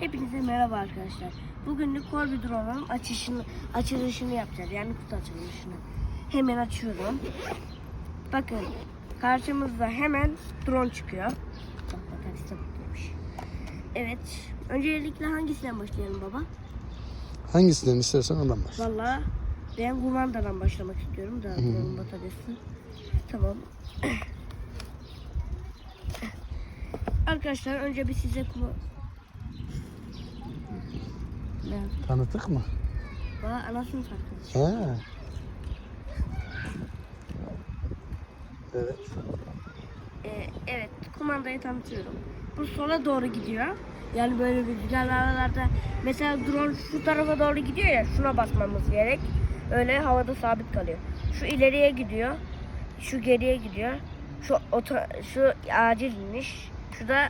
Hepinize merhaba arkadaşlar. Bugünlük Corby Drone'un açışını, açılışını yapacağız. Yani kutu açılışını. Hemen açıyorum. Bakın karşımızda hemen drone çıkıyor. Bak bak hadi sapıklıymış. Evet. Öncelikle hangisinden başlayalım baba? Hangisinden istersen ondan başla. Valla ben kumandadan başlamak istiyorum da drone'un bataryası. Tamam. Arkadaşlar önce bir size kuma... Ne? Tanıttık mı? Valla anasını. Ha. Evet. Ee, evet kumandayı tanıtıyorum. Bu sola doğru gidiyor. Yani böyle rüzgarlı havalarda mesela drone şu tarafa doğru gidiyor ya şuna basmamız gerek. Öyle havada sabit kalıyor. Şu ileriye gidiyor. Şu geriye gidiyor. Şu oto, şu acilmiş. Şu da